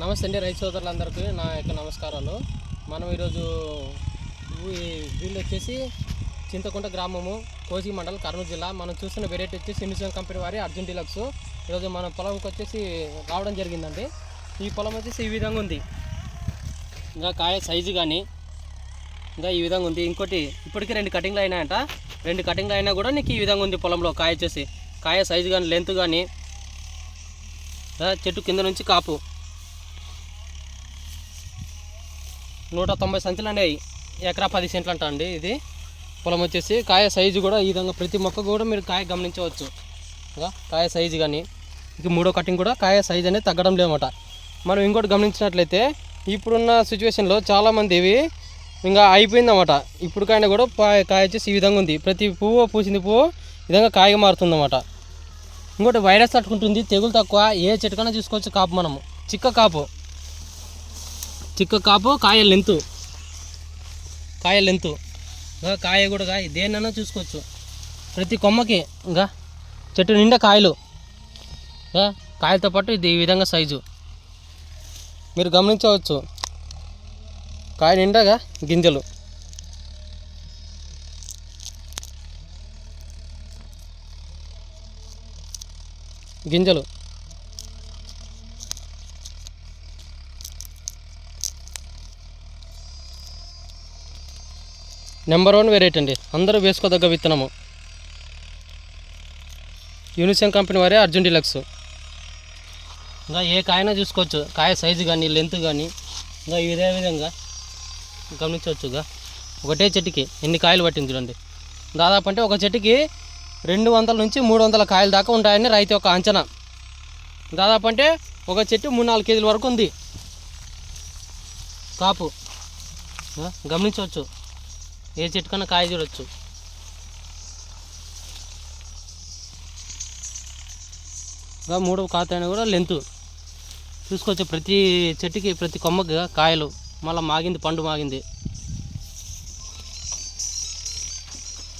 నమస్తే అండి రైతు సోదరులందరికీ నా యొక్క నమస్కారాలు. మనం ఈరోజు ఈ వీళ్ళు వచ్చేసి చింతకుంట గ్రామము కోసి మండలం కర్నూలు జిల్లా. మనం చూస్తున్న వెరైటీ వచ్చేసి సిండిషన్ కంపెనీ వారి అర్జున్ డీలక్స్. ఈరోజు మన పొలంకి వచ్చేసి రావడం జరిగిందండి. ఈ పొలం వచ్చేసి ఈ విధంగా ఉంది. ఇంకా కాయ సైజు కానీ ఇంకా ఈ విధంగా ఉంది. ఇంకోటి ఇప్పటికీ రెండు కటింగ్లు అయినాయంట. రెండు కటింగ్లు అయినా కూడా నీకు ఈ విధంగా ఉంది పొలంలో కాయ వచ్చేసి. కాయ సైజు కానీ లెంత్ కానీ చెట్టు కింద నుంచి కాపు. నూట తొంభై సంచులు అండి ఎకరా పది సెంట్లు అంట అండి ఇది. పొలం వచ్చేసి కాయ సైజు కూడా ఈ విధంగా ప్రతి మొక్క కూడా మీరు కాయ గమనించవచ్చు. కాయ సైజు కానీ ఇంక మూడో కటింగ్ కూడా కాయ సైజు అనేది తగ్గడం లేదన్నమాట. మనం ఇంకోటి గమనించినట్లయితే ఇప్పుడున్న సిచ్యువేషన్లో చాలామంది ఇవి ఇంకా అయిపోయిందన్నమాట. ఇప్పుడు కాయన కూడా పా- కాయ వచ్చేసి ఈ విధంగా ఉంది. ప్రతి పువ్వు పూసింది పువ్వు ఈ విధంగా కాయగా మారుతుందన్నమాట. ఇంకోటి వైరస్ తట్టుకుంటుంది తెగులు తక్కువ ఏ చెట్టుకైనా చూసుకోవచ్చు కాపు మనము. చిక్క కాపు. చిక్క కాపు కాయ లెంతు. కాయ లెంతు. ఇంకా కాయ కూడా కాయ. దేన్నైనా చూసుకోవచ్చు. ప్రతి కొమ్మకి ఇంకా చెట్టు నిండా కాయలు. ఇంకా కాయలతో పాటు ఇది ఈ విధంగా సైజు. మీరు గమనించవచ్చు. కాయ నిండాగా గింజలు. గింజలు. నెంబర్ వన్ వెరైటీ అండి. అందరూ వేసుకోదగ్గ విత్తనము. యూనిసెన్ కంపెనీ వారే అర్జున్ డిలక్స్ ఇంకా ఏ కాయన చూసుకోవచ్చు. కాయ సైజు కానీ లెంత్ కానీ ఇంకా ఇదే విధంగా గమనించవచ్చుగా ఒకటే చెట్టుకి ఎన్ని కాయలు పట్టింది చూడండి. దాదాపు అంటే ఒక చెట్టుకి రెండు వందల నుంచి మూడు వందల కాయల దాకా ఉంటాయని రైతు యొక్క అంచనా. దాదాపు అంటే ఒక చెట్టు మూడు నాలుగు కేజీల వరకు ఉంది. కాపు. గమనించవచ్చు. ఏ చెట్టు కన్నా కాయ చూడొచ్చు. ఇంకా మూడవ కాతైనా కూడా లెంత్ చూసుకోవచ్చు ప్రతి చెట్టుకి ప్రతి కొమ్మకి కాయలు. మళ్ళీ మాగింది పండు మాగింది.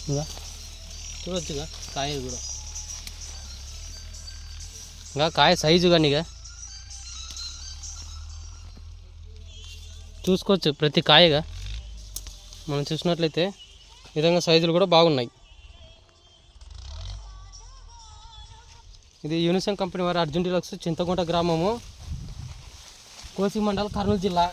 ఇంకా చూడొచ్చుగా కాయ కూడా. ఇంకా కాయ సైజు కానీ ఇక చూసుకోవచ్చు ప్రతి కాయగా. మనం చూసినట్లయితే ఈ విధంగా సైజులు కూడా బాగున్నాయి. ఇది యూనిసన్ కంపెనీ వారి అర్జున్ డిలక్స్ చింతకుంట గ్రామము కోసి మండల్ కర్నూలు జిల్లా.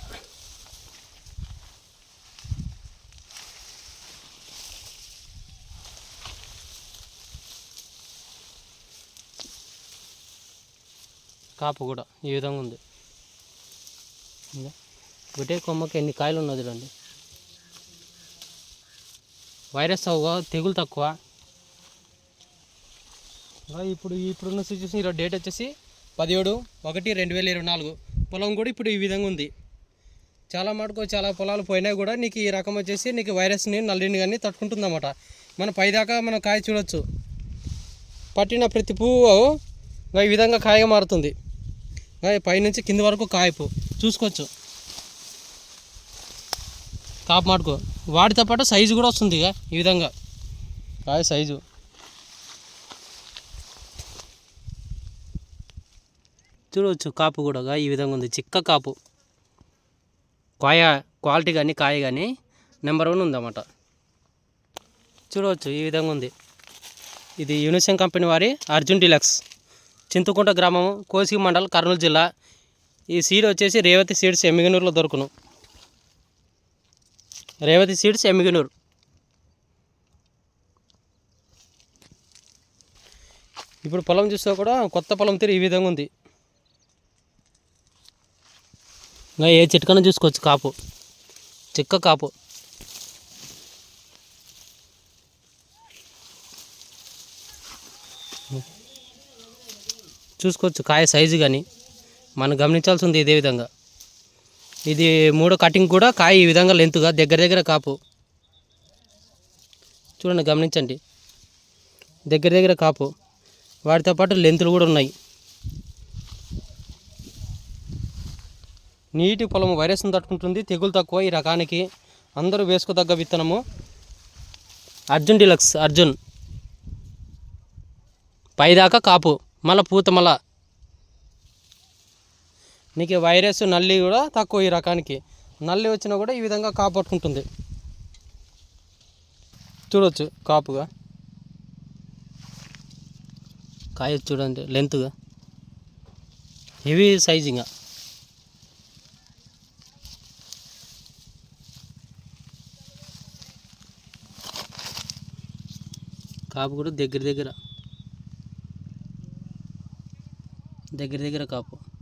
కాపు కూడా ఈ విధంగా ఉంది. ఇంకా ఒకటే కొమ్మకి ఎన్ని కాయలు ఉన్నది చూడండి. వైరస్ తక్కువ తెగులు తక్కువ. ఇప్పుడు ఇప్పుడున్న సిచ్యువేషన్ ఈరోజు డేట్ వచ్చేసి పదిహేడు ఒకటి రెండు వేల ఇరవై నాలుగు. పొలం కూడా ఇప్పుడు ఈ విధంగా ఉంది. చాలా మటుకు చాలా పొలాలు పోయినా కూడా నీకు ఈ రకం వచ్చేసి నీకు వైరస్ని నల్లిని కానీ తట్టుకుంటుందన్నమాట. మన పైదాకా మనం కాయ చూడొచ్చు. పట్టిన ప్రతి పువ్వు ఈ విధంగా కాయగా మారుతుంది. పైనుంచి కింది వరకు కాయపు. చూసుకోవచ్చు. కాపు మాటుకో. వాటితో పాటు సైజు కూడా వస్తుంది ఇక ఈ విధంగా. కాయ సైజు చూడవచ్చు కాపు కూడా ఈ విధంగా ఉంది. చిక్క కాపు. కాయ క్వాలిటీ కానీ కాయ కానీ నెంబర్ వన్ ఉందన్నమాట. చూడవచ్చు ఈ విధంగా ఉంది. ఇది యూనిసెన్ కంపెనీ వారి అర్జున్ డిలక్స్. చింతకుంట గ్రామం కోసి మండల్ కర్నూలు జిల్లా. ఈ సీడ్ వచ్చేసి రేవతి సీడ్స్ ఎమ్మిగనూరులో దొరుకును. రేవతి సీడ్స్ ఎమ్మిగనూరు. ఇప్పుడు పొలం చూస్తే కూడా కొత్త పొలం తీరు ఈ విధంగా ఉంది. ఇంకా ఏ చెట్టుకన్నా చూసుకోవచ్చు కాపు. చిక్క కాపు. చూసుకోవచ్చు కాయ సైజు కానీ. మనం గమనించాల్సి ఉంది ఇదే విధంగా. ఇది మూడో కటింగ్ కూడా కాయ ఈ విధంగా లెంతుగా దగ్గర దగ్గర కాపు. చూడండి గమనించండి. దగ్గర దగ్గర కాపు. వాటితో పాటు లెంతులు కూడా ఉన్నాయి. నీటి పొలం వైరస్ను తట్టుకుంటుంది తెగులు తక్కువ. ఈ రకానికి అందరూ వేసుకోదగ్గ విత్తనము అర్జున్ డిలక్స్ అర్జున్. పైదాకా కాపు. మళ్ళీ పూత మళ్ళా నీకు వైరస్ నల్లి కూడా తక్కువ ఈ రకానికి. నల్లి వచ్చినా కూడా ఈ విధంగా కాపాడుకుంటుంది చూడవచ్చు కాపుగా. కాయ చూడండి లెంత్గా. హెవీ సైజింగ్గా కాపు కూడా దగ్గర దగ్గర. దగ్గర దగ్గర కాపు.